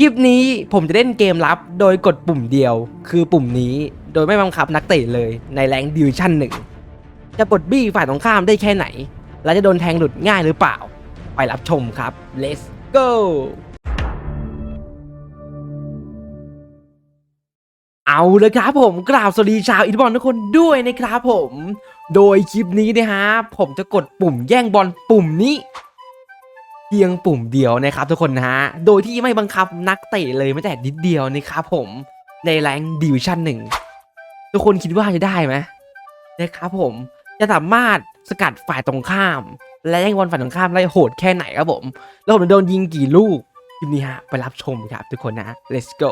คลิปนี้ผมจะเล่นเกมลับโดยกดปุ่มเดียว คือปุ่มนี้โดยไม่บังคับนักเตะเลยในแรงดิวชั่นหนึ่งจะกดบี้ฝ่ายตรงข้ามได้แค่ไหน และจะโดนแทงหลุดง่ายหรือเปล่า ไปรับชมครับ let's go เอาเลยครับผมกราบสวัสดีชาวอิทบอลทุกคนด้วยนะครับผม โดยคลิปนี้นะฮะผมจะกดปุ่มแย่งบอลปุ่มนี้ เพียงปุ่มเดียวนะครับทุกคนนะฮะ โดยที่ไม่บังคับนักเตะเลยแม้แต่นิดเดียวนะครับผมในแรงดิวชั่นหนึ่งทุกคนคิดว่าจะได้ไหมนะครับผมจะสามารถสกัดฝ่ายตรงข้าม และแย่งบอลฝ่ายตรงข้ามได้โหดแค่ไหนครับผม แล้วผมจะโดนยิงกี่ลูกคลิปนี้ฮะไปรับชมครับทุกคนนะ let's go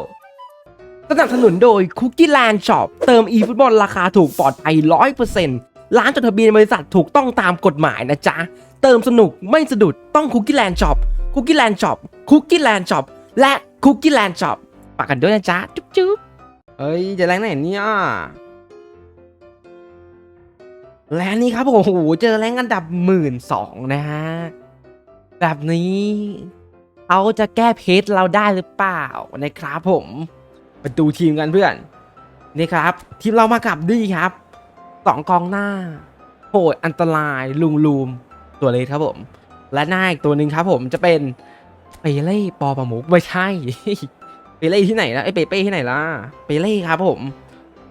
สนับสนุนโดย Cookie Land Shop เติม e-football ราคาถูกปลอดภัย100%ร้ ร้านจดทะเบียนบริษัทถูกต้องตามกฎหมายนะจ๊ะ เติมสนุกไม่สะดุดต้อง Cookie Land Shop Cookie Land Shop Cookie Land Shop และ Cookie Land Shop ฝากกันด้วยนะจ๊ะ จุ๊บจุ๊บเฮ้ย จะแรงไหนเนี่ยแรงนี้ครับผมโอ้โหเจอแรงอันดับหมื่นสองนะฮะ แบบนี้เขาจะแก้เพจเราได้หรือเปล่านะครับผม มาดูทีมกันเพื่อน นี่ครับ ทีมเรามากับดีครับ สองกองหน้าโหดอันตรายลุงลูมตัวเล็กครับผม และหน้าอีกตัวหนึ่งครับผมจะเป็นเปเล่ปอปะมุกไม่ใช่เปเล่ที่ไหนล่ะไอเปเป้ที่ไหนล่ะเปเล่ครับผม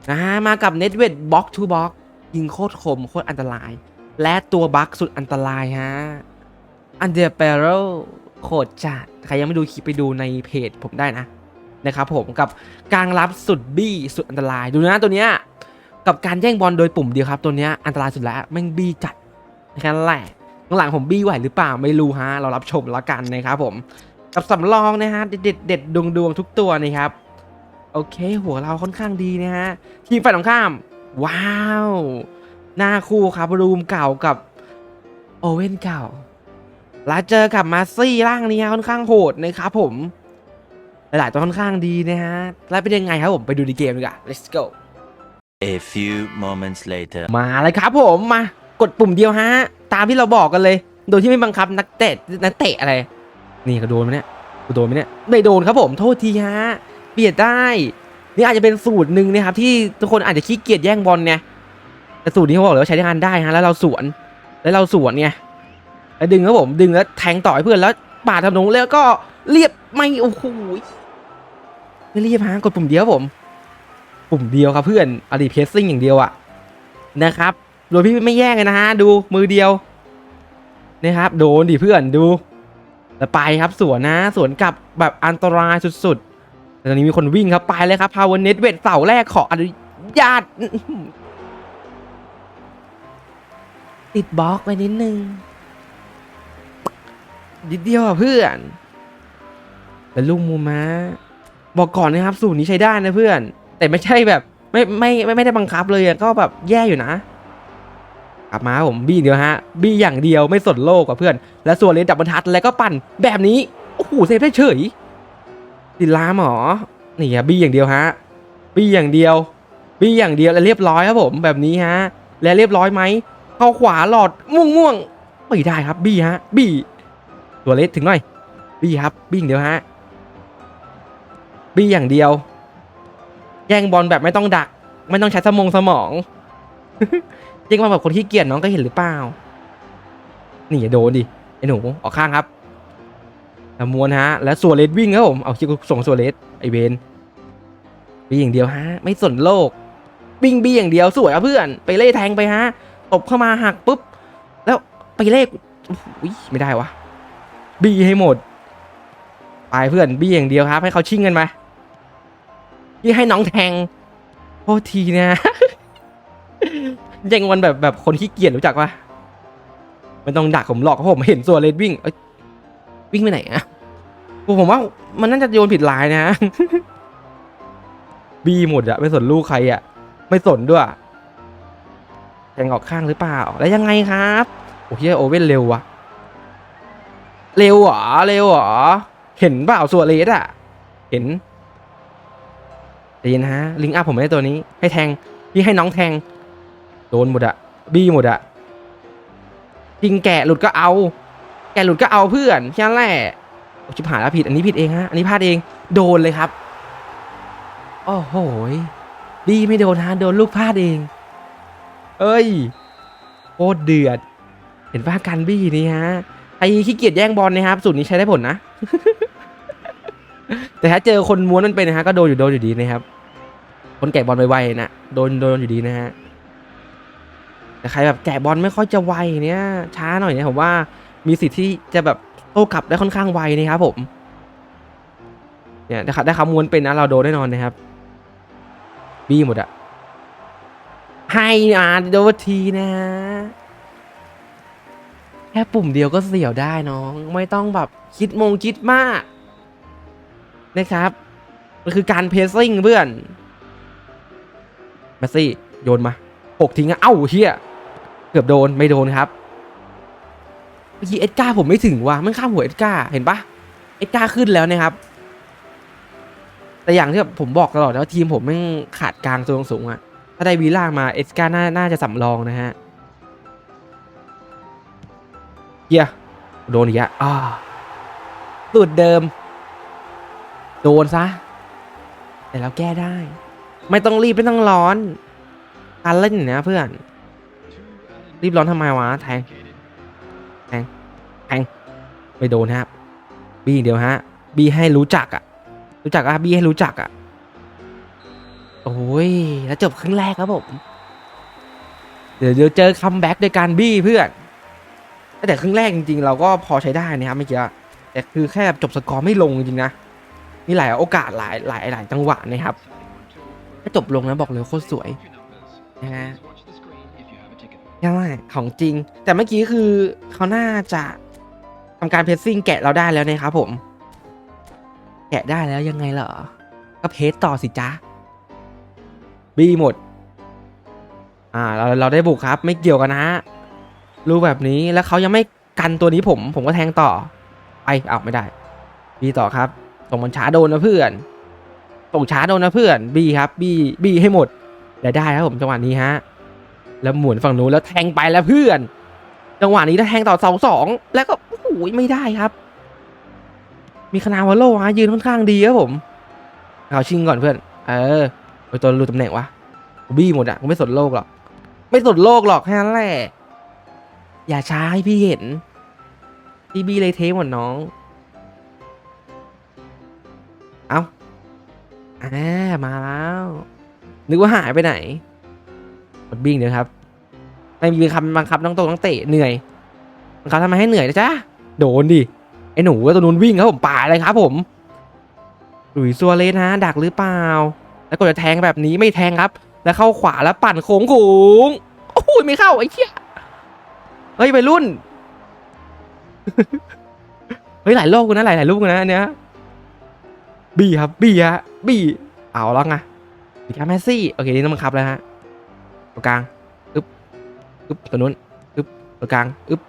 นะฮะมากับเน็ตเวดบ็อกทูบ็อกยิงโคตรคมโคตรอันตราย และตัวบัคสุดอันตรายฮะอันเดอร์เปโรโคตรจัดใครยังไม่ดูคลิปไปดูในเพจผมได้นะนะครับผมกับกลารรับสุดบี้สุดอันตรายดูนะตัวเนี้ย กับการแย่งบอลโดยปุ่มเดียวครับ ตัวนี้อันตรายสุดแล้วแม่งบี้จัดแค่นั้นแหละหลังผมบี้ไหวหรือเปล่าไม่รู้ฮะเรารับชมแล้วกันนะครับผมกับสำรองนะฮะเด็ดเด็ดเด็ดดวงดวงทุกตัวนะครับโอเค หัวเราค่อนข้างดีนะฮะทีมฝ่ายตรงข้าม ว้าว หน้าคู่ครับรูมเก่ากับโอเว่นเก่าแล้วเจอกับมาซี่ร่างนี้ฮะค่อนข้างโหดนะครับผมหลายๆตัวค่อนข้างดีนะฮะแล้วเป็นยังไงครับผมไปดูในเกมดีกว่า let's go A few moments later. มาเลยครับผมมากดปุ่มเดียวฮะ ตามที่เราบอกกันเลย โดยที่ไม่บังคับนักเตะนักเตะอะไร นี่ก็โดนไหมเนี่ยกูโดนไหมเนี่ยไม่โดนครับผมโทษทีฮะเปลี่ยนได้นี่อาจจะเป็นสูตรหนึ่งนะครับที่ทุกคนอาจจะขี้เกียจแย่งบอลไงแต่สูตรนี้เขาบอกเลยว่าใช้งานได้ฮะแล้วเราสวน แล้วเราสวนไงแล้วดึงครับผมดึงแล้วแทงต่อให้เพื่อนแล้วปาดถนนแล้วก็เรียบไม่โอ้โหไม่เรียบฮะกดปุ่มเดียวผม ปุ่มเดียวครับเพื่อนอดีเพสซิ่งอย่างเดียวอะนะครับโดยพี่ไม่แย่งเลยนะฮะดูมือเดียวนะครับโดนดิเพื่อนดูแล้วไปครับสวนนะสวนกลับแบบอันตรายสุดๆแต่ตอนนี้มีคนวิ่งครับไปเลยครับพาวเวอร์เน็ตเวทเสาแรกขออนุญาตติดบล็อกไปนิดนึงนิดเดียวอะเพื่อน แล้วลูกมูมาบอกก่อนนะครับ สูตรนี้ใช้ได้นะเพื่อน แต่ไม่ใช่แบบไม่ไม่ไม่ไม่ได้บังคับเลยก็แบบแย่อยู่นะกลับมาผมบี้เดียวฮะบี้อย่างเดียวไม่สนโลกกับเพื่อน และส่วนเลนดับบรรทัดแล้วก็ปั่นแบบนี้โอ้โหเซฟได้เฉยติดลามเหรอนี่ครับบี้อย่างเดียวฮะบี้อย่างเดียวบี้อย่างเดียวและเรียบร้อยครับผมแบบนี้ฮะ และเรียบร้อยไหมเข้าขวาหลอดม่วงม่วงไม่ได้ครับบี้ฮะบี้ตัวเล็กถึงหน่อยบี้ครับบี้อย่างเดียวฮะบี้อย่างเดียว แย่งบอลแบบไม่ต้องดัก ไม่ต้องใช้สมองสมองแย่งบอลแบบคนขี้เกียจน้องก็เห็นหรือเปล่า นี่อย่าโดนดิไอ้หนูออกข้างครับล้วมวนฮะ แล้วสัวเลสวิ่งครับผม เอาคิดส่งสัวเลสไอเวนบี้อย่างเดียวฮะ ไม่สนโลกบิ้งบี้อย่างเดียวสวยอะเพื่อน ไปเล่แทงไปฮะตบเข้ามาหักปุ๊บ แล้วไปเล่อุ้ยไม่ได้วะบี้ให้หมดไปเพื่อนบี้อย่างเดียวครับ ให้เขาชิงกันไป พี่ให้น้องแทงโทษทีนะยังวันแบบแบบคนขี้เกียจรู้จักปะไม่ต้องดักผมหรอกเพราะผมเห็นส่วนเลดวิ่งวิ่งไปไหนอะผมว่ามันน่าจะโยนผิดลายนะบีหมดอะไม่สนลูกใครอะไม่สนด้วยแทงออกข้างหรือเปล่า แล้วยังไงครับโอ้ยโอเว่นเร็ววะเร็วหรอเร็วหรอเห็นเปล่าส่วนเลสอะเห็น ใจเย็นะฮะลิงอัพผมไม่ได้ตัวนี้ ให้แทงพี่ให้น้องแทง โดนหมดอะบี้หมดอะจริงแกะหลุดก็เอา แกะหลุดก็เอาเพื่อนแค่แหละโอชิบหายแล้วผิดอันนี้ผิดเองฮะอันนี้พลาดเองโดนเลยครับโอ้โหยดีไม่โดนฮะโดนลูกพลาดเอง เอ้ยโคตรเดือด เห็นว่าการบี้นี่ฮะไอ้ขี้เกียจแย่งบอลนะครับสูตรนี้ใช้ได้ผลนะ แต่ถ้าเจอคนม้วนมันเป็นนะฮะก็โดนอยู่โดนอยู่ดีนะครับ คนแกะบอลไวๆนะโดนโดนอยู่ดีนะฮะแต่ใครแบบแกะบอลไม่ค่อยจะไวเนี่ยช้าหน่อยเนี่ยผมว่ามีสิทธิ์ที่จะแบบโต้กลับได้ค่อนข้างไวนะครับผมเนี่ยได้ครับได้คำม้วนเป็นนะเราโดนแน่นอนนะครับบี้หมดอะให้อ่านโดนทีนะฮะแค่ปุ่มเดียวก็เสียวได้น้อง ไม่ต้องแบบคิดมงคิดมาก นะครับ มันคือการเพสซิ่งเพื่อนแมสซี่โยนมาหกทิ้งอะเอ้าเฮียเกือบโดนไม่โดนครับเมื่อกี้เอ็ดการ์ผมไม่ถึงว่ะมันข้ามหัวเอ็ดการ์เห็นปะเอ็ดการ์ขึ้นแล้วนะครับ แต่อย่างที่แบบผมบอกตลอดแล้วาทีมผมแม่งขาดกลางตัวสูงอะถ้าได้วีล่ามาเอ็ดการ์น่าน่าจะสำรองนะฮะเฮียโดนอีกแล้วอ่าสูตรเดิม โดนซะ แต่เราแก้ได้ ไม่ต้องรีบไม่ต้องร้อนการเล่นนี้ยเพื่อน รีบร้อนทำไมวะแทง แทง แทง ไม่โดนครับ บีอย่างเดียวฮะ บีให้รู้จักอะรู้จักอะบีให้รู้จักอะโอ้ย แล้วจบครึ่งแรกครับผม เดี๋ยวเดี๋ยวเจอคัมแบ็กด้วยการบี้เพื่อน แต่ครึ่งแรกจริงๆ เราก็พอใช้ได้นะครับเมื่อกี้แต่คือแค่จบสกอร์ไม่ลงจริงๆนะ มีหลายโอกาสหลายหลายหลายจังหวะนะครับถ้าจบลงนะบอกเลยโคตรสวยนะฮะใช่ของจริง แต่เมื่อกี้คือเขาน่าจะทำการเพรสซิ่งแกะเราได้แล้วนะครับผม แกะได้แล้วยังไงเหรอ ก็เพสต่อสิจ้าบีหมด อ่า เราเราได้บุกครับ ไม่เกี่ยวกันนะฮะรู้แบบนี้แล้วเขายังไม่กันตัวนี้ผม ผมก็แทงต่อไปเอาไม่ได้ บีต่อครับ ส่งมันช้าโดนนะเพื่อน ส่งช้าโดนนะเพื่อนบีครับบีบีให้หมดและได้ครับผมจังหวะนี้ฮะแล้วหมุนฝั่งนู้นแล้วแทงไปแล้วเพื่อน จังหวะนี้แล้วแทงต่อเสาสองแล้วก็โอ้โหไม่ได้ครับ มีคณาวาโลฮะยืนค่อนข้างดีครับผมเอาชิงก่อนเพื่อน เออไปตัวรู้ตำแหน่งวะบี้หมดอะกูไม่สนโลกหรอกไม่สนโลกหรอกแค่นั้นแหละอย่าช้าให้พี่เห็นพี่บี้เลยเทหมดน้อง อ่ามาแล้ว นึกว่าหายไปไหนกดบิ้งเดี๋ยวครับ ไม่มีคำบังคับน้องโตน้องเตะเหนื่อยบังคับทำไมให้เหนื่อยนะจ๊ะโดนดิไอ้หนูตัวนู้นวิ่งครับผมป่าเลยครับผมหลุยซัวเลสฮะดักหรือเปล่า แล้วก็จะแทงแบบนี้ไม่แทงครับ แล้วเข้าขวาแล้วปั่นโค้งโค้งโอ้ยไม่เข้าไอ้เหี้ยเฮ้ยไปรุ่น เฮ้ยหลายโลกกูนะหลายหลายลูกกูนะเนี้ย บี้ครับบี้ฮะบี้เอาแล้วไงดีครับแมสซี่โอเคนี่ต้องบังคับแล้วฮะตัวกลางอึ๊บอึ๊บตัวนู้นอึ๊บตัวกลางอึ๊บ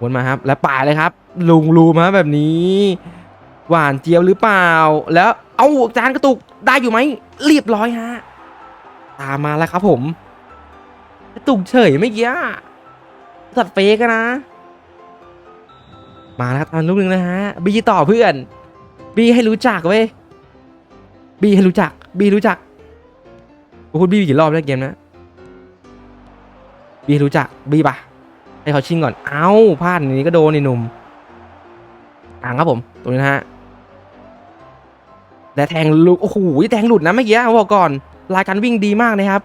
วนมาครับ แล้วป่าเลยครับ ลุงรูมาแบบนี้ หวานเจี๊ยบหรือเปล่า แล้วเอาจานกระตุกได้อยู่ไหมเรียบร้อยฮะตามมาแล้วครับผม กระตุกเฉยไม่อกี้สัตัดเฟกนะ มาแล้วตอนลูกนึงนะฮะบีต่อเพื่อน บีให้รู้จักเว้ยบีให้รู้จักบีรู้จักกูพูดบีกี่รอบแล้วเกมนะบีรู้จักบีปะให้เขาชิงก่อน เอ้าพลาดนี้ก็โดนนี่หนุ่มอ่างครับผม ตรงนี้นะฮะและแทงลูกโอ้โหแทงหลุดนะเมื่อกี้บอกก่อนรายการวิ่งดีมากนะครับ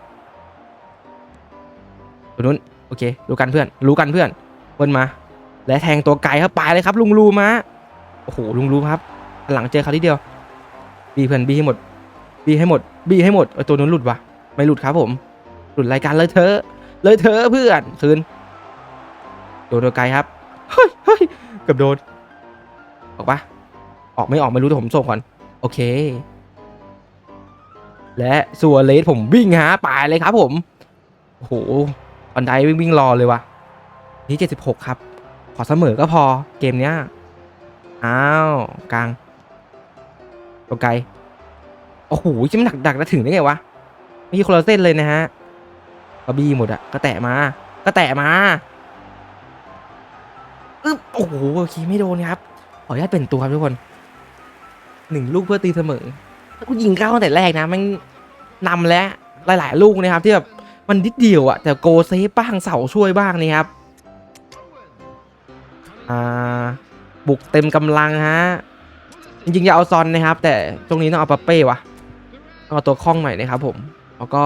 ตัวนู้นโอเครู้กันเพื่อน รู้กันเพื่อนเปิ้ลมา และแทงตัวไกลเข้าไปเลยครับ ลุงรูมาโอ้โหลุงรูครับ หลังเจอเขาทีเดียวบีเพื่อนบีให้หมดบีให้หมดบีให้หมดเอตัวนู้นหลุดวะไม่หลุดครับผม หลุดรายการเลยเธอเลยเธอเพื่อนคืนโดนตัวไกลครับเฮ้ยเฮ้ยเกือบโดนออกปะออกไม่ออกไม่รู้แต่ผมส่งก่อนโอเค และส่วนเลสผมวิ่งหาป่ายเลยครับผมโอ้โหบันไดวิ่งวิ่งรอเลยวะนี่เจ็ดสิบหกครับ ขอเสมอก็พอเกมเนี้ยอ้าวกลาง ตัวไกล โอ้โหชิมนหนักดักแล้วถึงได้ไงวะไม่มีคนละเส้นเลยนะฮะก็บีหมดอะก็แตะมา ก็แตะมาอึ๊บโอ้โหโอเคไม่โดนครับพออนุญาตเป็นตัวครับทุกคนหนึ่งลูกเพื่อตีเสมอถ้ากูยิงเข้าตั้งแต่แรกนะมันนำแล้วหลาย ๆ ลูกนะครับ ที่แบบมันนิดเดียวอะแต่โกเซฟบ้างเสาช่วยบ้างนี่ครับ อ่า บุกเต็มกำลังฮะ จริงๆจะเอาซอนนะครับ แต่ตรงนี้ต้องเอาปาเป้วะต้องเอาตัวคล่องหน่อยนะครับผมแล้วก็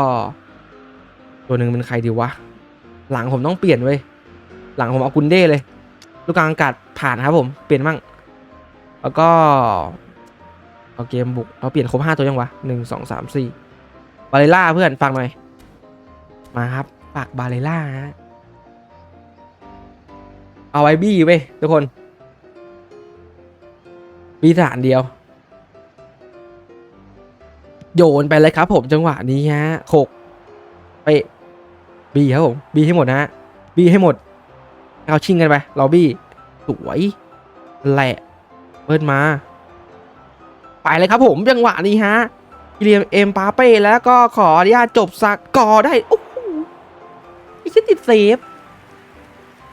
ตัวหนึ่งเป็นใครดีวะ หลังผมต้องเปลี่ยนเว้ยหลังผมเอากุนเด้เลย ลูกกลางอากาศผ่านครับผมเปลี่ยนมั่งแล้วก็เอาเกมบุกเราเปลี่ยนครบห้าตัวยังวะหนึ่งสองสามสี่บาเลล่าเพื่อนฟังหน่อยมาครับฝากบาเลล่าฮะเอาไว้บี้เว้ยทุกคน บีฐานเดียว โยนไปเลยครับผมจังหวะนี้ฮะโขกไปบีครับผมบีให้หมดนะฮะบีให้หมด เอาชิงกันไปเราบี้สวยแหละเปิดมา ไปเลยครับผมจังหวะนี้ฮะเลียมเอ็มปาเป้แล้วก็ขออนุญาตจบสักกอได้โอ้โหไอ้ชิ้นติดเซฟ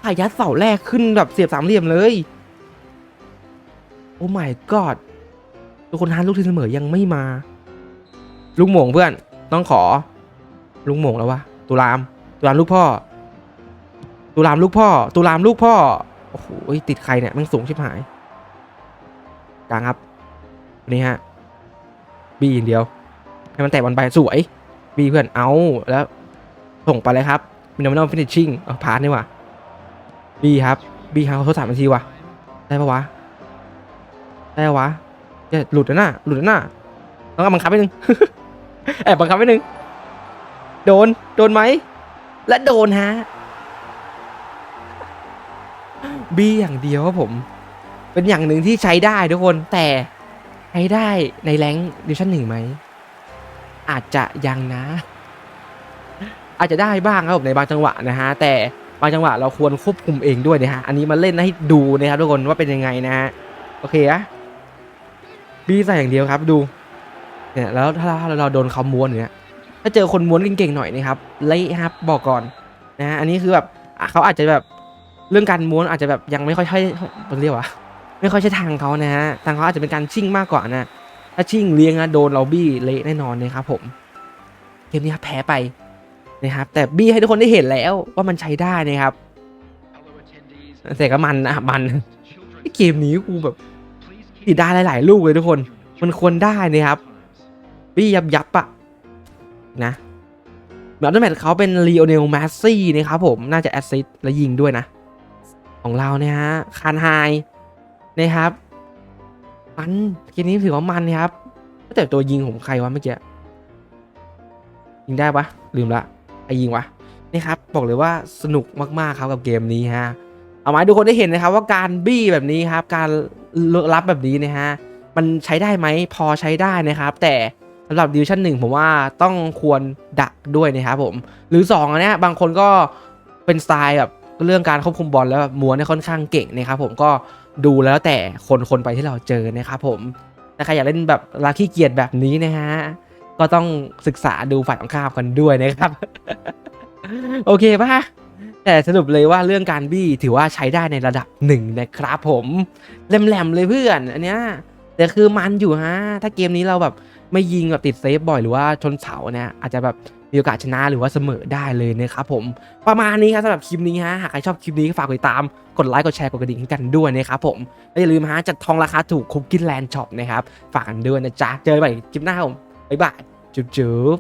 ถ่ายยัดเสาแรกขึ้นแบบเสียบสามเหลี่ยมเลย อ้ my god ทุกคนฮะลูกที่เสมอยังไม่มาลูกหม่งเพื่อนต้องขอ ลุงหมงแล้ววะตุลามตุลามลูกพ่อ ตุลามลูกพ่อ ตุลามลูกพ่อโอ้โหติดใครเนี่ยมันสูงชิบหายกลางครับนี่ฮะบีอย่างเดียว ให้มันแตะบอลไปสวยบีเพื่อนเอาแล้วส่งไปเลยครับมินอมินอลฟินิชชิ่งเอาพาร์ทนี่ว่ะบีครับบีเขาทดสามนาทีว่ะได้ปะวะ ได้วะจะหลุดแล้วน่ะหลุดแล้วน่ะต้องบังคับไปหนึ่งแอบบังคับไปหนึ่งโดน โดนไหม และโดนฮะ บีอย่างเดียวครับผม เป็นอย่างหนึ่งที่ใช้ได้ทุกคน แต่ใช้ได้ในแรงดิวชั่นหนึ่งไหม อาจจะยังนะ อาจจะได้บ้างครับผมในบางจังหวะนะฮะ แต่บางจังหวะเราควรควบคุมเองด้วยนะฮะ อันนี้มาเล่นให้ดูนะครับทุกคนว่าเป็นยังไงนะฮะ โอเคอะ บีใส่อย่างเดียวครับดูเนี่ยแล้วถ้าเราเราโดนเขาม้วนอย่างเนี้ยถ้าเจอคนม้วนเก่งๆหน่อยนะครับเละครับบอกก่อนนะฮะอันนี้คือแบบเขาอาจจะแบบเรื่องการม้วนอาจจะแบบยังไม่ค่อยใช่เรียกว่าไม่ค่อยใช่ทางเขานะฮะทางเขาอาจจะเป็นการชิ่งมากกว่านะถ้าชิ่งเลี้ยงนะโดนเราบี้เละแน่นอนนะครับผมเกมนี้ครับแพ้ไปนะครับแต่บี้ให้ทุกคนได้เห็นแล้วว่ามันใช้ได้นะครับแต่ก็มันนะมันไอเกมนี้กูแบบ ติดได้หลาย ๆ ลูกเลยทุกคน มันควรได้นะครับบี้ยับยับๆอะนะเหมือนอัลเทอร์แมทเขาเป็นลีโอเนลแมสซี่นะครับผมน่าจะแอสซิสต์และยิงด้วยนะ ของเราเนี่ยฮะคานไฮนะครับมันเกมนี้ถือว่ามันนะครับแต่ตัวยิงของใครวะเมื่อกี้ยิงได้ปะลืมละใครยิงวะนี่ครับบอกเลยว่าสนุกมากๆครับกับเกมนี้ฮะเอามาให้ทุกคนได้เห็นนะครับว่าการบี้แบบนี้ครับการ รับแบบนี้นะฮะ มันใช้ได้ไหมพอใช้ได้นะครับ แต่สำหรับดิวชั่นหนึ่งผมว่าต้องควรดักด้วยนะครับผม หรือ2อันเนี้ยบางคนก็เป็นสไตล์แบบเรื่องการควบคุมบอลแล้วแบบม้วนเนี่ยค่อนข้างเก่งนะครับผมก็ดูแล้วแต่คนคนไปที่เราเจอนะครับผมถ้าใครอยากเล่นแบบลาขี้เกียจแบบนี้นะฮะก็ต้องศึกษาดูฝ่ายตรงข้ามกันด้วยนะครับ โอเคป่ะ แต่สรุปเลยว่าเรื่องการบี้ถือว่าใช้ได้ในระดับหนึ่งนะครับผมแหลมๆเลยเพื่อนอันเนี้ยแต่คือมันอยู่ฮะ ถ้าเกมนี้เราแบบไม่ยิงแบบติดเซฟบ่อยหรือว่าชนเสาเนี่ยอาจจะแบบมีโอกาสชนะหรือว่าเสมอได้เลยนะครับผมประมาณนี้ครับสำหรับคลิปนี้ฮะหากใครชอบคลิปนี้ก็ฝากกดติดตามกดไลค์กดแชร์กดกระดิ่งกันด้วยนะครับผมและอย่าลืมฮะจัดทองราคาถูกคุกกี้แลนด์ช็อปนะครับฝากกันด้วยนะจ๊ะเจอกันใหม่คลิปหน้าครับผมบ๊ายบายจุ๊บ